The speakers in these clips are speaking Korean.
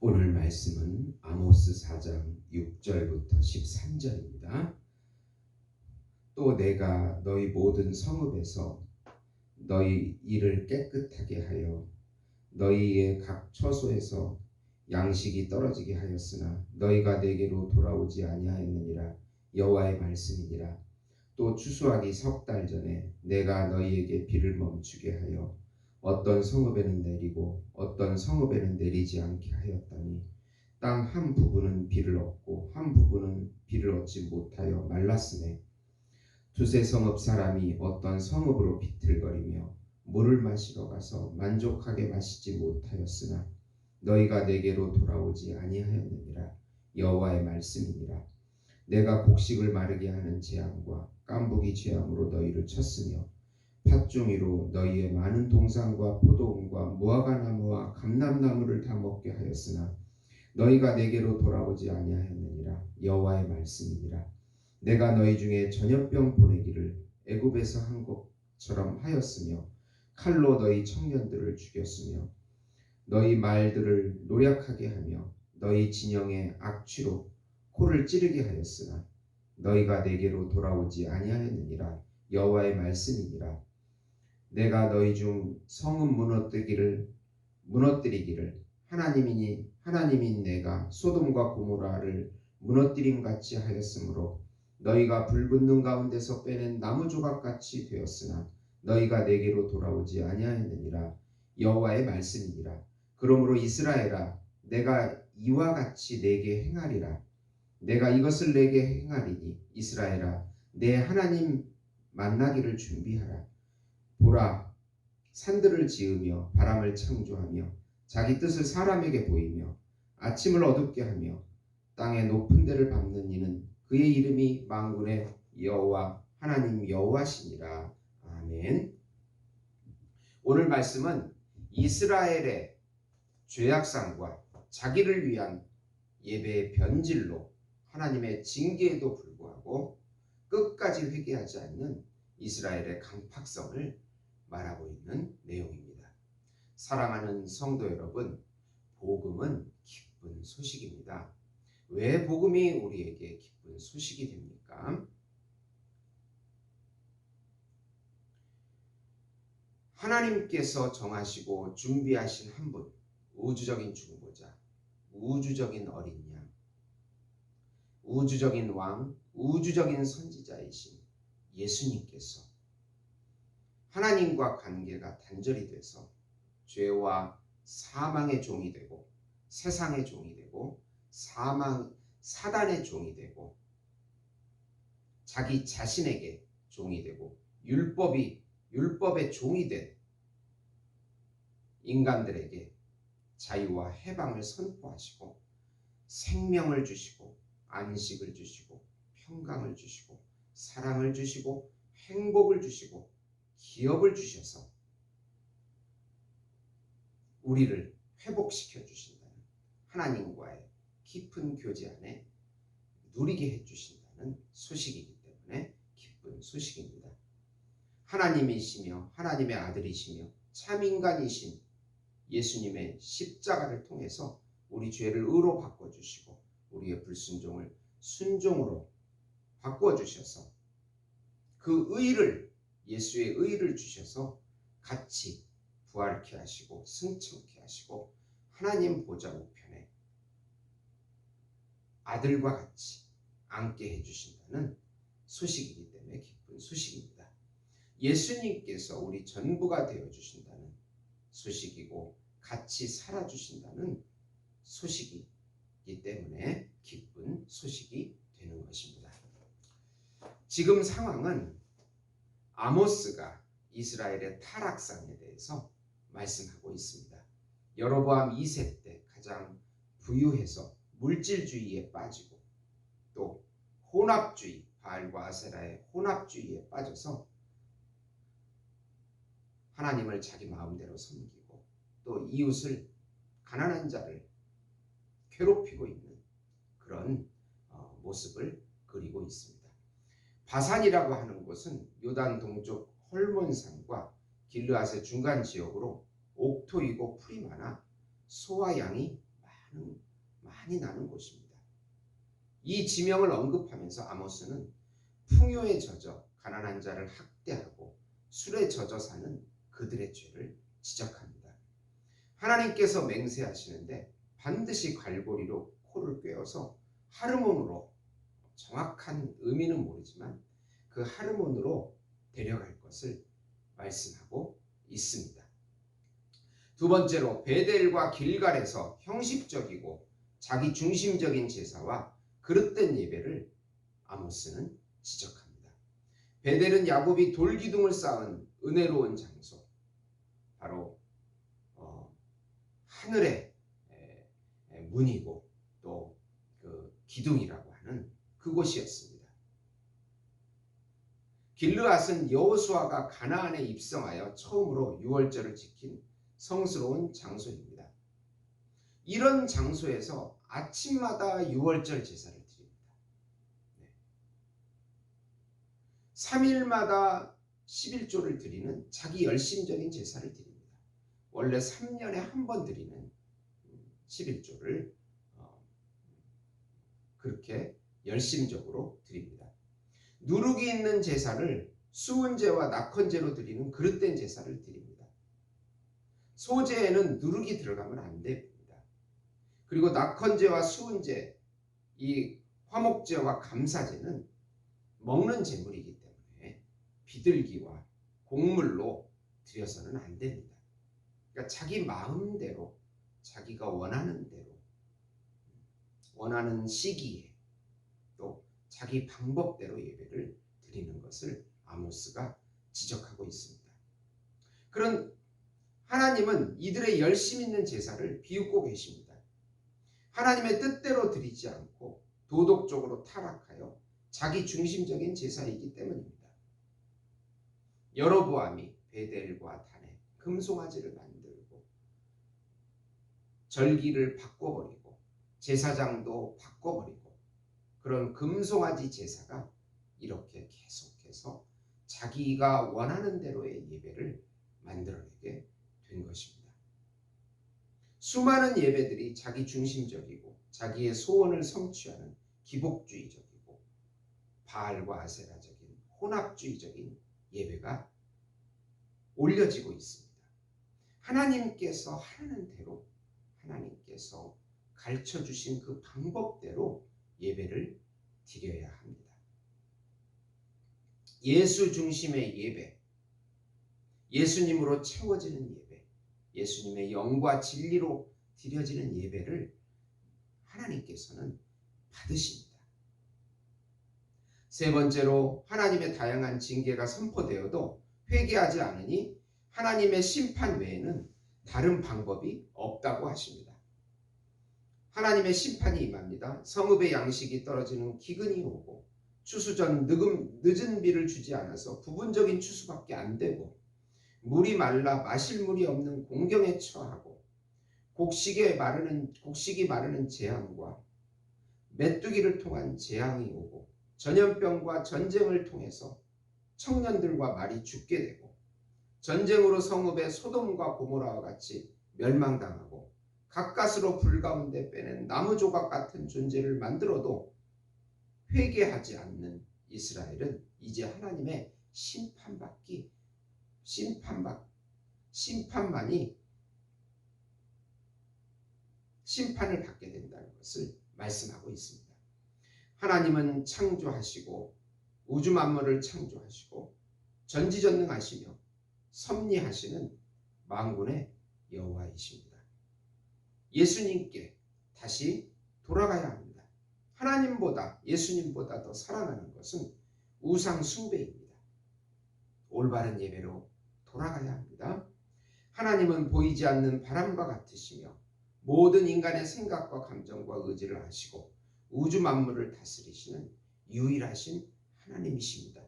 오늘 말씀은 아모스 4장 6절부터 13절입니다. 또 내가 너희 모든 성읍에서 너희 일을 깨끗하게 하여 너희의 각 처소에서 양식이 떨어지게 하였으나 너희가 내게로 돌아오지 아니하였느니라 여호와의 말씀이니라 또 추수하기 석 달 전에 내가 너희에게 비를 멈추게 하여 어떤 성읍에는 내리고 어떤 성읍에는 내리지 않게 하였더니 땅 한 부분은 비를 얻고 한 부분은 비를 얻지 못하여 말랐으매 두세 성읍 사람이 어떤 성읍으로 비틀거리며 물을 마시러 가서 만족하게 마시지 못하였으나 너희가 내게로 돌아오지 아니하였느니라 여호와의 말씀이니라. 내가 곡식을 마르게 하는 재앙과 깐부기 재앙으로 너희를 쳤으며 팥종이로 너희의 많은 동산과 포도원과 무화과 나무와 감람나무를 다 먹게 하였으나 너희가 내게로 돌아오지 아니하였느니라. 여호와의 말씀이니라. 내가 너희 중에 전염병 보내기를 애굽에서 한 것처럼 하였으며 칼로 너희 청년들을 죽였으며 너희 말들을 노력하게 하며 너희 진영의 악취로 코를 찌르게 하였으나 너희가 내게로 돌아오지 아니하였느니라. 여호와의 말씀이니라 내가 너희 중 성은 무너뜨기를 무너뜨리기를 하나님이니 하나님인 내가 소돔과 고모라를 무너뜨림 같이 하였으므로 너희가 불붙는 가운데서 빼낸 나무 조각 같이 되었으나 너희가 내게로 돌아오지 아니하였느니라. 여호와의 말씀이니라. 그러므로 이스라엘아 내가 이와 같이 내게 행하리라. 내가 이것을 내게 행하리니 이스라엘아 내 하나님 만나기를 준비하라 보라 산들을 지으며 바람을 창조하며 자기 뜻을 사람에게 보이며 아침을 어둡게 하며 땅의 높은 데를 밟는 이는 그의 이름이 만군의 여호와 하나님 여호와시니라 아멘. 오늘 말씀은 이스라엘의 죄악상과 자기를 위한 예배의 변질로 하나님의 징계에도 불구하고 끝까지 회개하지 않는 이스라엘의 강팍성을 말하고 있는 내용입니다. 사랑하는 성도 여러분, 복음은 기쁜 소식입니다. 왜 복음이 우리에게 기쁜 소식이 됩니까? 하나님께서 정하시고 준비하신 한 분, 우주적인 중보자, 우주적인 어린 양, 우주적인 왕, 우주적인 선지자이신 예수님께서 하나님과 관계가 단절이 돼서 죄와 사망의 종이 되고 세상의 종이 되고 사망 사단의 종이 되고 자기 자신에게 종이 되고 율법이 율법의 종이 된 인간들에게 자유와 해방을 선포하시고 생명을 주시고 안식을 주시고 평강을 주시고 사랑을 주시고 행복을 주시고 기업을 주셔서 우리를 회복시켜 주신다는 하나님과의 깊은 교제 안에 누리게 해 주신다는 소식이기 때문에 기쁜 소식입니다. 하나님이시며 하나님의 아들이시며 참 인간이신 예수님의 십자가를 통해서 우리 죄를 의로 바꿔 주시고 우리의 불순종을 순종으로 바꿔 주셔서 그 의를 예수의 의를 주셔서 같이 부활케 하시고 승천케 하시고 하나님 보좌 우편에 아들과 같이 앉게 해주신다는 소식이기 때문에 기쁜 소식입니다. 예수님께서 우리 전부가 되어 주신다는 소식이고 같이 살아 주신다는 소식이기 때문에 기쁜 소식이 되는 것입니다. 지금 상황은 아모스가 이스라엘의 타락상에 대해서 말씀하고 있습니다. 여로보암 2세 때 가장 부유해서 물질주의에 빠지고 또 혼합주의 바알과 아세라의 혼합주의에 빠져서 하나님을 자기 마음대로 섬기고 또 이웃을 가난한 자를 괴롭히고 있는 그런 어, 모습을 그리고 있습니다. 바산이라고 하는 곳은 요단 동쪽 헐몬산과 길르앗의 중간 지역으로 옥토이고 풀이 많아 소와 양이 많은, 많이 나는 곳입니다. 이 지명을 언급하면서 아모스는 풍요에 젖어 가난한 자를 학대하고 술에 젖어 사는 그들의 죄를 지적합니다. 하나님께서 맹세하시는데 반드시 갈고리로 코를 꿰어서 하르몬으로 정확한 의미는 모르지만 그 하르몬으로 데려갈 것을 말씀하고 있습니다. 두 번째로 베델과 길갈에서 형식적이고 자기 중심적인 제사와 그릇된 예배를 아모스는 지적합니다. 베델은 야곱이 돌기둥을 쌓은 은혜로운 장소, 바로 어, 하늘의 문이고 또 그 기둥이라고 그곳이었습니다. 길르앗은 여호수아가 가나안에 입성하여 처음으로 유월절을 지킨 성스러운 장소입니다. 이런 장소에서 아침마다 유월절 제사를 드립니다. 네. 3일마다 11조를 드리는 자기 열심적인 제사를 드립니다. 원래 3년에 한 번 드리는 11조를 어, 그렇게 열심적으로 드립니다. 누룩이 있는 제사를 수은제와 낙헌제로 드리는 그릇된 제사를 드립니다. 소제에는 누룩이 들어가면 안 됩니다. 그리고 낙헌제와 수은제, 이 화목제와 감사제는 먹는 제물이기 때문에 비둘기와 곡물로 드려서는 안 됩니다. 그러니까 자기 마음대로 자기가 원하는 대로 원하는 시기에 또 자기 방법대로 예배를 드리는 것을 아모스가 지적하고 있습니다. 그런 하나님은 이들의 열심 있는 제사를 비웃고 계십니다. 하나님의 뜻대로 드리지 않고 도덕적으로 타락하여 자기 중심적인 제사이기 때문입니다. 여로보암이 베델과 단에 금송아지를 만들고 절기를 바꿔버리고 제사장도 바꿔버리고 그런 금송아지 제사가 이렇게 계속해서 자기가 원하는 대로의 예배를 만들어내게 된 것입니다. 수많은 예배들이 자기 중심적이고 자기의 소원을 성취하는 기복주의적이고 바알과 아세라적인 혼합주의적인 예배가 올려지고 있습니다. 하나님께서 하는 대로 하나님께서 가르쳐 주신 그 방법대로 예배를 드려야 합니다. 예수 중심의 예배, 예수님으로 채워지는 예배, 예수님의 영과 진리로 드려지는 예배를 하나님께서는 받으십니다. 세 번째로 하나님의 다양한 징계가 선포되어도 회개하지 않으니 하나님의 심판 외에는 다른 방법이 없다고 하십니다. 하나님의 심판이 임합니다. 성읍의 양식이 떨어지는 기근이 오고 추수 전 늦은, 늦은 비를 주지 않아서 부분적인 추수밖에 안 되고 물이 말라 마실 물이 없는 공경에 처하고 곡식에 마르는 곡식이 마르는 재앙과 메뚜기를 통한 재앙이 오고 전염병과 전쟁을 통해서 청년들과 말이 죽게 되고 전쟁으로 성읍의 소돔과 고모라와 같이 멸망당하고 가까스로 불 가운데 빼낸 나무 조각 같은 존재를 만들어도 회개하지 않는 이스라엘은 이제 하나님의 심판받기 심판받 심판만이 심판을 받게 된다는 것을 말씀하고 있습니다. 하나님은 창조하시고 우주 만물을 창조하시고 전지전능하시며 섭리하시는 만군의 여호와이십니다. 예수님께 다시 돌아가야 합니다. 하나님보다 예수님보다 더 사랑하는 것은 우상 숭배입니다. 올바른 예배로 돌아가야 합니다. 하나님은 보이지 않는 바람과 같으시며 모든 인간의 생각과 감정과 의지를 아시고 우주 만물을 다스리시는 유일하신 하나님이십니다.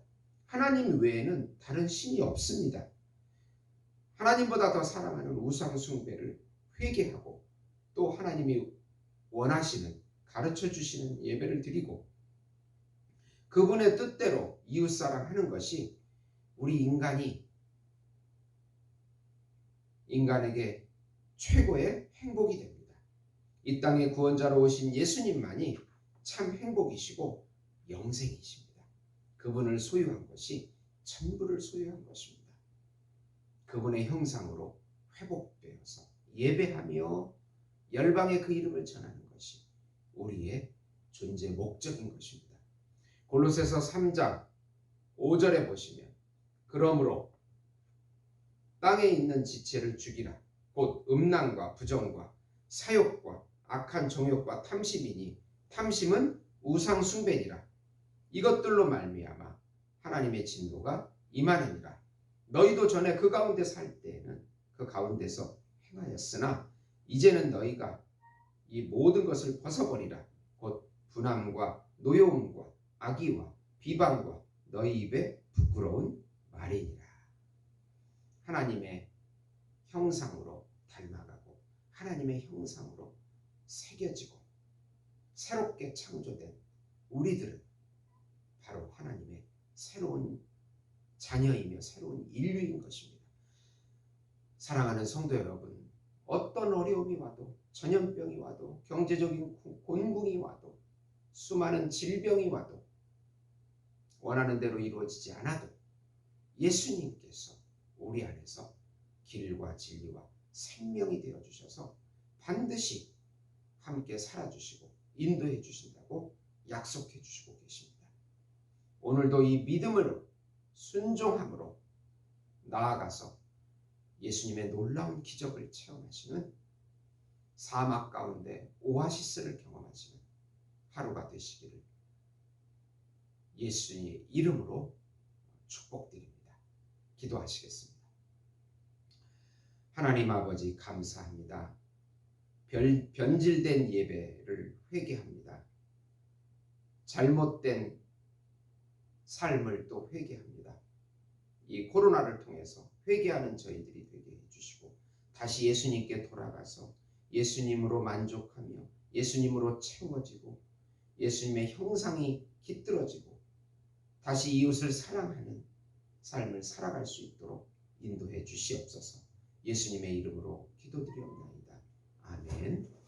하나님 외에는 다른 신이 없습니다. 하나님보다 더 사랑하는 우상 숭배를 회개하고 또 하나님이 원하시는 가르쳐 주시는 예배를 드리고 그분의 뜻대로 이웃사랑 하는 것이 우리 인간이 인간에게 최고의 행복이 됩니다. 이 땅의 구원자로 오신 예수님만이 참 행복이시고 영생이십니다. 그분을 소유한 것이 천부를 소유한 것입니다. 그분의 형상으로 회복되어서 예배하며 열방의 그 이름을 전하는 것이 우리의 존재 목적인 것입니다. 골로새서 3장 5절에 보시면 그러므로 땅에 있는 지체를 죽이라. 곧 음란과 부정과 사욕과 악한 정욕과 탐심이니 탐심은 우상 숭배니라. 이것들로 말미암아 하나님의 진노가 임하느니라. 너희도 전에 그 가운데 살 때에는 그 가운데서 행하였으나 이제는 너희가 이 모든 것을 벗어버리라 곧 분함과 노여움과 악의와 비방과 너희 입에 부끄러운 말이니라 하나님의 형상으로 닮아가고 하나님의 형상으로 새겨지고 새롭게 창조된 우리들은 바로 하나님의 새로운 자녀이며 새로운 인류인 것입니다. 사랑하는 성도 여러분, 어떤 어려움이 와도 전염병이 와도 경제적인 곤궁이 와도 수많은 질병이 와도 원하는 대로 이루어지지 않아도 예수님께서 우리 안에서 길과 진리와 생명이 되어 주셔서 반드시 함께 살아주시고 인도해 주신다고 약속해 주시고 계십니다. 오늘도 이 믿음으로 순종함으로 나아가서 예수님의 놀라운 기적을 체험하시는 사막 가운데 오아시스를 경험하시는 하루가 되시기를 예수님의 이름으로 축복드립니다. 기도하시겠습니다. 하나님 아버지 감사합니다. 변, 변질된 예배를 회개합니다. 잘못된 삶을 또 회개합니다. 이 코로나를 통해서 회개하는 저희들이 되게 해주시고 다시 예수님께 돌아가서 예수님으로 만족하며 예수님으로 채워지고 예수님의 형상이 깃들어지고 다시 이웃을 사랑하는 삶을 살아갈 수 있도록 인도해 주시옵소서 예수님의 이름으로 기도드리옵나이다. 아멘.